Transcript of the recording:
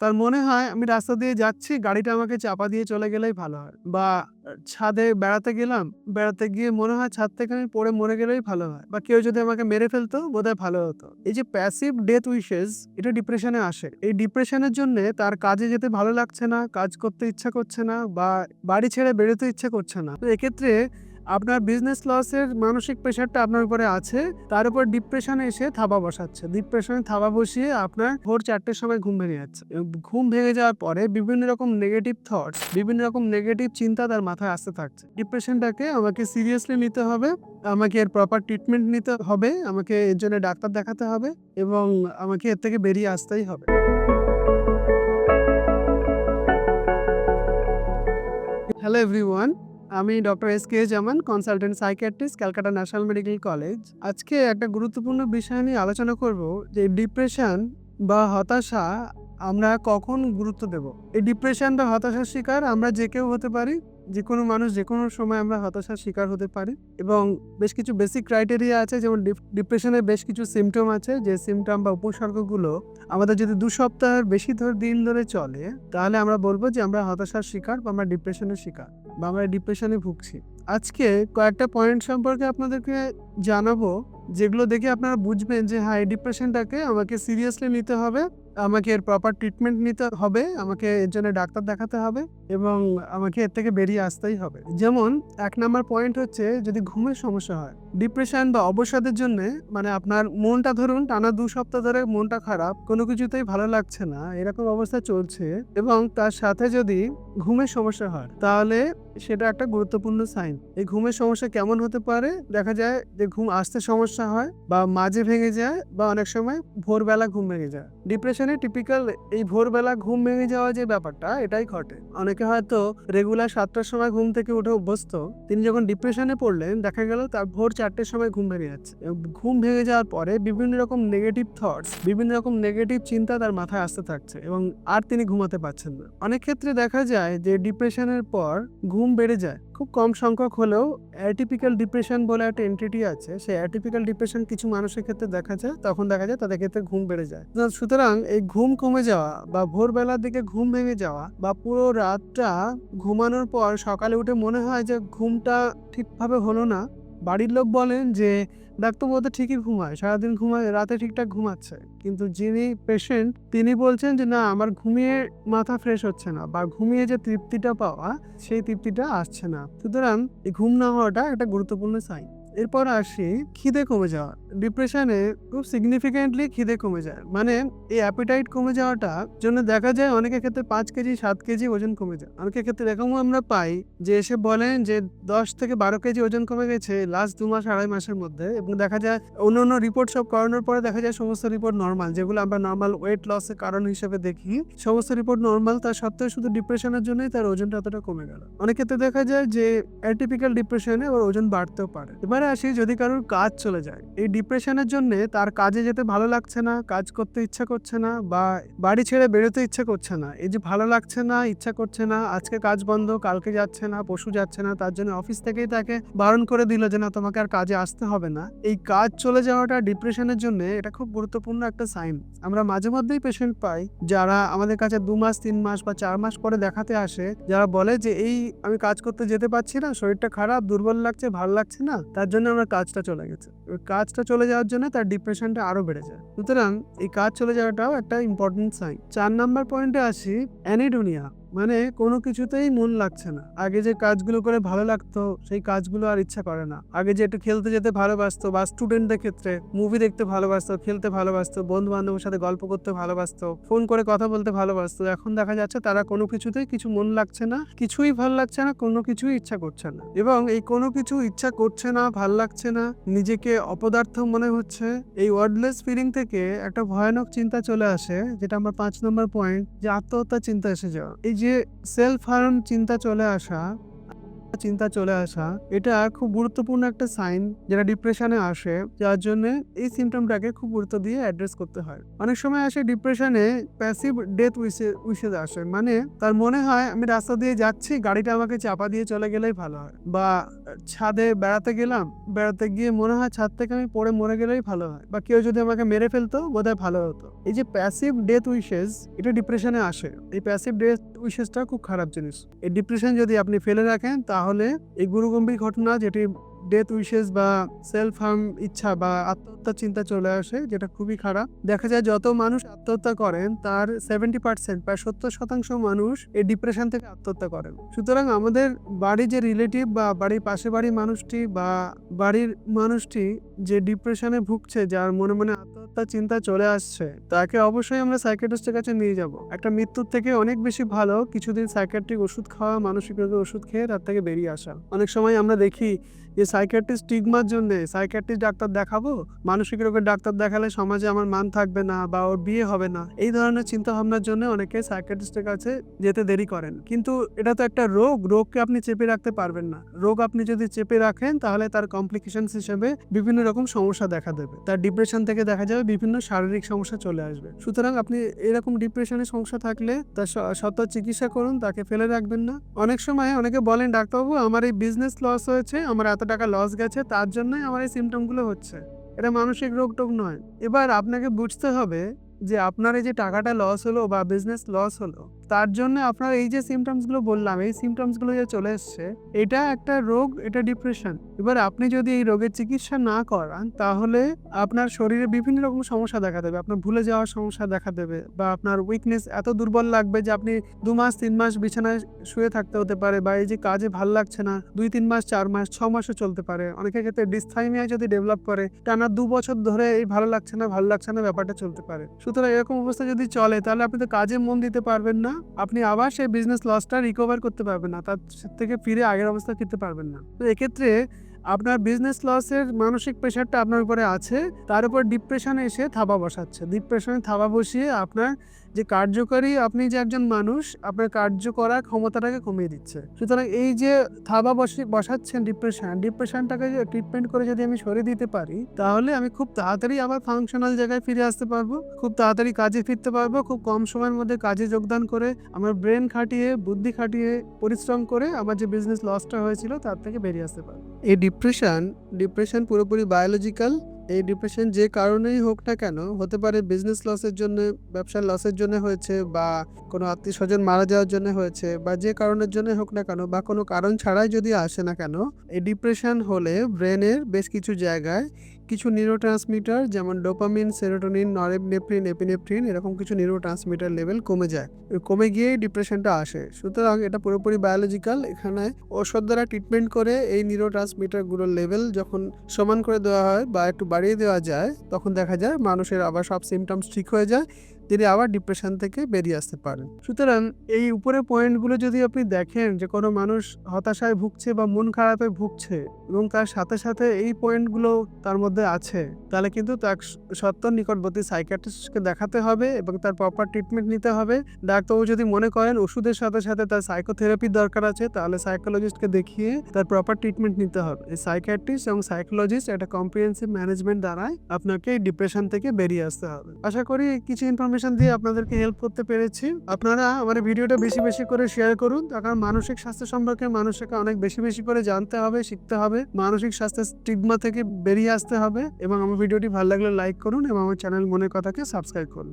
তার মনে হয় আমি রাস্তা দিয়ে যাচ্ছি, গাড়িটা আমাকে চাপা দিয়ে চলে গেলেই ভালো হয়। বা ছাদে বেড়াতে গেলাম, বেড়াতে গিয়ে মনে হয় ছাদ থেকে আমি পড়ে মরে গেলেই ভালো হয়। বা কেউ যদি আমাকে মেরে ফেলতো বোধহয় ভালো হতো। এই যে প্যাসিভ ডেথ উইশেস এটা ডিপ্রেশনে আসে। এই ডিপ্রেশনের জন্যে তার কাজে যেতে ভালো লাগছে না, কাজ করতে ইচ্ছা করছে না বা বাড়ি ছেড়ে বেরোতে ইচ্ছা করছে না। তো এক্ষেত্রে আপনার বিজনেস লসের মানসিক প্রেশারটা আপনার উপরে আছে। তার উপর ডিপ্রেশনে এসে থাবা বসাচ্ছে। ডিপ্রেশনে থাবা বসিয়ে আপনার ভোর চারটের সময় ঘুম ভেঙে যাচ্ছে। ঘুম ভেঙে যাওয়ার পরে বিভিন্ন রকম নেগেটিভ থটস, বিভিন্ন রকম নেগেটিভ চিন্তা তার মাথায় আসতে থাকছে। ডিপ্রেশনটাকে আমাকে সিরিয়াসলি নিতে হবে। আমাকে এর প্রপার ট্রিটমেন্ট নিতে হবে। আমাকে এর জন্য ডাক্তার দেখাতে হবে এবং আমাকে এর থেকে বেরিয়ে আসতেই হবে। Hello everyone. আমি doctor S K Zaman, consultant psychiatrist, Calcutta national medical college. আজকে একটা গুরুত্বপূর্ণ বিষয় নিয়ে আলোচনা করব যে ডিপ্রেশন বা হতাশা আমরা কখন গুরুত্ব দেব? এই ডিপ্রেশন বা হতাশার শিকার আমরা যে কেউ হতে পারি। যেকোনো মানুষ যে কোনো সময় আমরা হতাশার শিকার হতে পারি এবং বেশ কিছু বেসিক ক্রাইটেরিয়া আছে যেমন ডিপ ডিপ্রেশনের বেশ কিছু সিমটম আছে যে সিমটম বা উপসর্গগুলো আমাদের যদি দু সপ্তাহের বেশি ধরে দিন ধরে চলে তাহলে আমরা বলব যে আমরা হতাশার শিকার বা আমরা ডিপ্রেশনের শিকার বা আমরা ডিপ্রেশনে ভুগছি। আজকে কয়েকটা পয়েন্ট সম্পর্কে আপনাদেরকে জানাব যেগুলো দেখে আপনারা বুঝবেন যে হ্যাঁ, এই ডিপ্রেশনটাকে আমাকে সিরিয়াসলি নিতে হবে। আমাকে এর প্রপার ট্রিটমেন্ট নিতে হবে। আমাকে এর জন্য ডাক্তার দেখাতে হবে এবং আমাকে এর থেকে বেরিয়ে আসতেই হবে। যেমন এক নাম্বার পয়েন্ট হচ্ছে যদি ঘুমের সমস্যা হয়। ডিপ্রেশন বা অবসাদের জন্যে মানে আপনার মনটা ধরুন টানা দু সপ্তাহ ধরে মনটা খারাপ, কোনো কিছুতেই ভালো লাগছে না, এরকম অবস্থা চলছে এবং তার সাথে যদি ঘুমের সমস্যা হয় তাহলে সেটা একটা গুরুত্বপূর্ণ সাইন। এই ঘুমের সমস্যা কেমন হতে পারে? দেখা যায় যে ঘুম আসতে সমস্যা হয় বা মাঝে ভেঙে যায় বা অনেক সময় ভোরবেলা ঘুম ভেঙে যায়। ডিপ্রেশনে টিপিক্যাল এই ভোরবেলা ঘুম ভেঙে যাওয়া যে ব্যাপারটা এটাই ঘটে। অনেকে হয়তো রেগুলার সাতটার সময় ঘুম থেকে উঠে অভ্যস্ত। তিনি যখন ডিপ্রেশনে পড়লেন দেখা গেল তার ভোর চারটের সময় ঘুম ভেঙে যাচ্ছে। ঘুম ভেঙে যাওয়ার পরে বিভিন্ন রকম নেগেটিভ থটস, বিভিন্ন রকম নেগেটিভ চিন্তা তার মাথায় আসতে থাকছে এবং আর তিনি ঘুমাতে পারছেন না। অনেক ক্ষেত্রে দেখা যায় যে ডিপ্রেশনের পর ঘুম বেড়ে যায়। খুব কম সংখ্যক হলেও অ্যাটিপিক্যাল ডিপ্রেশন বলে একটা এন্টিটি আছে। সেই অ্যাটিপিক্যাল ডিপ্রেশন কিছু মানুষের ক্ষেত্রে দেখা যায়। তখন দেখা যায় তাদের ক্ষেত্রে ঘুম বেড়ে যায়। সুতরাং এই ঘুম কমে যাওয়া বা ভোরবেলার দিকে ঘুম ভেঙে যাওয়া বা পুরো রাতটা ঘুমানোর পর সকালে উঠে মনে হয় যে ঘুমটা ঠিকভাবে হলো না। বাড়ির লোক বলেন যে ডাক্তারবাবু তো ঠিকই ঘুমায়। সারাদিন ঘুমায়, রাতে ঠিকঠাক ঘুমাচ্ছে। কিন্তু যিনি পেশেন্ট তিনি বলছেন যে না আমার ঘুমিয়ে মাথা ফ্রেশ হচ্ছে না বা ঘুমিয়ে যে তৃপ্তিটা পাওয়া সেই তৃপ্তিটা আসছে না। সুতরাং এই ঘুম না হওয়াটা একটা গুরুত্বপূর্ণ সাইন। এরপর আসি খিদে কমে যাওয়া। ডিপ্রেশনে খুব সিগনিফিক্যান্টলি খিদে কমে যায়। মানে এই অ্যাপিটাইট কমে যাওয়াটার জন্য দেখা যায় অনেকের ক্ষেত্রে পাঁচ কেজি, সাত কেজি ওজন কমে যায়। অনেকের ক্ষেত্রে এরকমও আমরা পাই যে এসে বলেন যে ১০ থেকে ১২ কেজি ওজন কমে গেছে লাস্ট দু মাস ২.৫ মাসের মধ্যে এবং দেখা যায় অন্য অন্য রিপোর্ট সব করানোর পরে দেখা যায় সমস্ত রিপোর্ট নর্মাল যেগুলো আমরা নর্মাল ওয়েট লসের কারণ হিসেবে দেখি। সমস্ত রিপোর্ট নর্মাল তার সত্ত্বেও শুধু ডিপ্রেশনের জন্যই তার ওজনটা এতটা কমে গেল। অনেক ক্ষেত্রে দেখা যায় যে অ্যাটিপিক্যাল ডিপ্রেশনে ওর ওজন বাড়তেও পারে। এবারে আসি যদি কারোর কাজ চলে যায়। এই ডিপ্রেশনের জন্যে তার কাজে যেতে ভালো লাগছে না, কাজ করতে ইচ্ছা করছে না বা বাড়ি ছেড়ে বেরোতে ইচ্ছা করছে না। এই যে ভালো লাগছে না, ইচ্ছা করছে না, আজকে কাজ বন্ধ, কালকে যাচ্ছে না, পশু যাচ্ছে না। তার জন্য অফিস থেকেই তাকে বারণ করে দিল যে না তোমাকে আর কাজে আসতে হবে না। এই কাজ চলে যাওয়াটা ডিপ্রেশনের জন্যে এটা খুব গুরুত্বপূর্ণ একটা সাইন। আমরা মাঝে মধ্যেই পেশেন্ট পাই যারা আমাদের কাছে দু মাস, তিন মাস বা চার মাস পরে দেখাতে আসে। যারা বলে যে এই আমি কাজ করতে যেতে পারছি না, শরীরটা খারাপ, দুর্বল লাগছে, ভালো লাগছে না। তার জন্য আমার কাজটা চলে গেছে। ওই কাজটা চলে যাওয়ার জন্য তার ডিপ্রেশনটা আরও বেড়ে যায়। সুতরাং এই কাজ চলে যাওয়াটাও একটা ইম্পর্টেন্ট সাইন। চার নাম্বার পয়েন্টে আসি অ্যানিডোনিয়া মানে কোনো কিছুতেই মন লাগছে না। আগে যে কাজগুলো করে ভালো লাগতো সেই কাজগুলো আর ইচ্ছা করে না। আগে যে একটু খেলতে যেতে ভালোবাসতো বা স্টুডেন্টদের ক্ষেত্রে মুভি দেখতে ভালোবাসতো, খেলতে ভালোবাসতো, বন্ধু-বান্ধবের সাথে গল্প করতে ভালোবাসতো, ফোন করে কথা বলতে ভালোবাসতো। এখন দেখা যাচ্ছে তারা কোনো কিছুতেই কিছু মন লাগছে না, কিছুই ভালো লাগছে না, কোনো কিছুই ইচ্ছা করছে না। এবং এই কোনো কিছু ইচ্ছা করছে না, ভালো লাগছে না, নিজেকে অপদার্থ মনে হচ্ছে। এই ওয়ার্ডলেস ফিলিং থেকে একটা ভয়ানক চিন্তা চলে আসে যেটা আমার পাঁচ নম্বর পয়েন্ট যে আত্মহত্যার চিন্তা এসে যাওয়া। এই যে সেলফ হার্ম চিন্তা চলে আসা চিন্তা চলে আসা। এটা খুব গুরুত্বপূর্ণ একটা সাইন যেটা ডিপ্রেশনে আসে, যার জন্য এই সিমটমটাকে খুব গুরুত্ব দিয়ে অ্যাড্রেস করতে হয়। অনেক সময় আসে ডিপ্রেশনে প্যাসিভ ডেথ উইসে উইসেজ আসে। মানে তার মনে হয়, আমি রাস্তা দিয়ে যাচ্ছি, গাড়িটা আমাকে চাপা দিয়ে চলে গেলেই ভালো হয়। বা ছাদে বেড়াতে গেলাম, বেড়াতে গিয়ে মনে হয় ছাদ থেকে আমি পড়ে মরে গেলেই ভালো হয়। বা কেউ যদি আমাকে মেরে ফেলতো, বোধহয় ভালো হতো। এই যে প্যাসিভ ডেথ উইশেস এটা ডিপ্রেশনে আসে। এই প্যাসিভ ডেথ উইশেসটা খুব খারাপ জিনিস। এই ডিপ্রেশন যদি আপনি ফেলে রাখেন, তাহলে এই গুরুগম্ভীর ঘটনা যেটি ডেথ উইশেস বা সেলফ হার্ম ইচ্ছা বা আত্মহত্যার চিন্তা চলে আসে, যেটা খুবই খারাপ। দেখা যায় যত মানুষ আত্মহত্যা করেন, তার সেভেন্টি পার্সেন্ট প্রায় সত্তর শতাংশ মানুষ এই ডিপ্রেশন থেকে আত্মহত্যা করেন। সুতরাং আমাদের বাড়ির যে রিলেটিভ বা বাড়ির পাশে বাড়ির মানুষটি বা বাড়ির মানুষটি যে ডিপ্রেশনে ভুগছে, যার মনে মনে আত্মহত্যার চিন্তা চলে আসছে, তাকে অবশ্যই আমরা সাইকেটিস্টের কাছে নিয়ে যাব। একটা মৃত্যুর থেকে অনেক বেশি ভালো কিছুদিন সাইকেট্রিক ওষুধ খাওয়া, মানসিক রোগের ওষুধ খেয়ে তার থেকে বেরিয়ে আসা। অনেক সময় আমরা দেখি যে সাইকিয়াট্রিস্ট স্টিগমার জন্য সাইকিয়াট্রিস্ট ডাক্তার দেখাবো? মানসিক রোগের ডাক্তার দেখালে সমাজে আমার মান থাকবে না বা ওর বিয়ে হবে না। এই ধরনের চিন্তা ভাবনার জন্য অনেকে সাইকিয়াট্রিস্টের কাছে যেতে দেরি করেন। কিন্তু এটা তো একটা রোগ, রোগকে আপনি চেপে রাখতে পারবেন না। রোগ আপনি যদি চেপে রাখেন, তাহলে তার কমপ্লিকেশনস হিসেবে বিভিন্ন রকম সমস্যা দেখা দেবে। তার ডিপ্রেশন থেকে দেখা যাবে বিভিন্ন শারীরিক সমস্যা চলে আসবে। সুতরাং আপনি এরকম ডিপ্রেশনের সমস্যা থাকলে তার সত্য চিকিৎসা করুন, তাকে ফেলে রাখবেন না। অনেক সময় অনেকে বলেন, ডাক্তারবাবু, আমার এই বিজনেস লস হয়েছে, আমার এত টাকা লস গেছে, তার জন্যই আমার এই সিমটমগুলো হচ্ছে। এটা মানসিক রোগ টোগ নয়। এবার আপনাকে বুঝতে হবে যে আপনার এই যে টাকাটা লস হলো বা বিজনেস লস হলো তার জন্য আপনার এই যে সিমটমসগুলো বললাম, এই সিমটমসগুলো যে চলে এসছে, এটা একটা রোগ, এটা ডিপ্রেশন এবার আপনি যদি এই রোগের চিকিৎসা না করান, তাহলে আপনার শরীরে বিভিন্ন রকম সমস্যা দেখা দেবে। আপনার ভুলে যাওয়ার সমস্যা দেখা দেবে বা আপনার উইকনেস এত দুর্বল লাগবে যে আপনি দু মাস, তিন মাস বিছানায় শুয়ে থাকতে হতে পারে বা এই যে কাজে ভালো লাগছে না, দুই, তিন মাস, চার মাস, ছ মাসও চলতে পারে। অনেকের ক্ষেত্রে ডিসথাইমিয়া যদি ডেভেলপ করে, টানা দু বছর ধরে এই ভালো লাগছে না, ভালো লাগছে না ব্যাপারটা চলতে পারে। সুতরাং এরকম অবস্থা যদি চলে, তাহলে আপনি তো কাজে মন দিতে পারবেন না। আপনি আবার সেই বিজনেস লসটা রিকভার করতে পারবেন না, তার থেকে ফিরে আগের অবস্থা ফিরতে পারবেন না। তো এক্ষেত্রে আপনার বিজনেস লসের মানসিক প্রেশারটা আপনার উপরে আছে, তার উপর ডিপ্রেশনে এসে থাবা বসাচ্ছে। ডিপ্রেশনে থাবা বসিয়ে আপনার যে কার্যকরী আপনি যে একজন মানুষ, আপনার কার্য করার ক্ষমতাটাকে কমিয়ে দিচ্ছে। সুতরাং এই যে থাবা বসে, বসাচ্ছেন ডিপ্রেশন ডিপ্রেশনটাকে ট্রিটমেন্ট করে যদি আমি সরিয়ে দিতে পারি, তাহলে আমি খুব তাড়াতাড়ি আবার ফাংশনাল জায়গায় ফিরে আসতে পারব, খুব তাড়াতাড়ি কাজে ফিরতে পারব, খুব কম সময়ের মধ্যে কাজে যোগদান করে আমার ব্রেন খাটিয়ে, বুদ্ধি খাটিয়ে পরিশ্রম করে আমার যে বিজনেস লসটা হয়েছিল, তার থেকে বেরিয়ে আসতে পারব। এই ডিপ্রেশন ডিপ্রেশন পুরোপুরি বায়োলজিক্যাল এই ডিপ্রেশন যে কারণেই হোক না কেন, হতে পারে বিজনেস লসের জন্য, ব্যবসার লসের জন্য হয়েছে বা কোনো আত্মীয় স্বজন মারা যাওয়ার জন্য হয়েছে বা যে কারণের জন্য হোক না কেন বা কোনো কারণ ছাড়াই যদি আসে না কেন, এই ডিপ্রেশন হলে ব্রেনের বেশ কিছু জায়গায় কিছু নিউরো ট্রান্সমিটার যেমন ডোপামিন সেরোটোনিন নরেপনেফ্রিন এপিনেফ্রিন এরকম কিছু নিউরো ট্রান্সমিটার লেভেল কমে যায়। কমে গিয়ে ডিপ্রেশনটা আসে। সুতরাং এটা পুরোপুরি বায়োলজিক্যাল এখানে ওষুধ দ্বারা ট্রিটমেন্ট করে এই নিউরো ট্রান্সমিটারগুলোর লেভেল যখন সমান করে দেওয়া হয় বা একটু বাড়িয়ে দেওয়া যায়, তখন দেখা যায় মানুষের আবার সব সিমটমস ঠিক হয়ে যায়। তিনি আবার ডিপ্রেশন থেকে বেরিয়ে আসতে পারেন। সুতরাং এই উপরে পয়েন্টগুলো যদি আপনি দেখেন যে কোনো মানুষ হতাশায় ভুগছে বা মন খারাপে ভুগছে এবং তার সাথে সাথে এই পয়েন্টগুলো তার মধ্যে আছে, তাহলে কিন্তু তার সত্তর নিকটবর্তী সাইকিয়াট্রিস্টকে দেখাতে হবে এবং তার প্রপার ট্রিটমেন্ট নিতে হবে। ডাক্তারবাবু যদি মনে করেন ওষুধের সাথে সাথে তার সাইকোথেরাপির দরকার আছে, তাহলে সাইকোলজিস্টকে দেখিয়ে তার প্রপার ট্রিটমেন্ট নিতে হবে। এই সাইকিয়াট্রিস্ট এবং সাইকোলজিস্ট একটা কম্প্রিহেন্সিভ ম্যানেজমেন্ট দ্বারাই আপনাকে ডিপ্রেশন থেকে বেরিয়ে আসতে হবে। আশা করি কিছু ইনফরমেশন দিয়ে আপনাদেরকে হেল্প করতে পেরেছি। আপনারা আমার ভিডিওটা বেশি বেশি করে শেয়ার করুন। কারণ মানসিক স্বাস্থ্য সম্পর্কে মানুষকে অনেক বেশি বেশি করে জানতে হবে, শিখতে হবে। মানসিক স্বাস্থ্যের স্টিগমা থেকে বেরিয়ে আসতে হবে এবং আমার ভিডিওটি ভালো লাগলে লাইক করুন এবং আমার চ্যানেল মনের কথাকে সাবস্ক্রাইব করুন।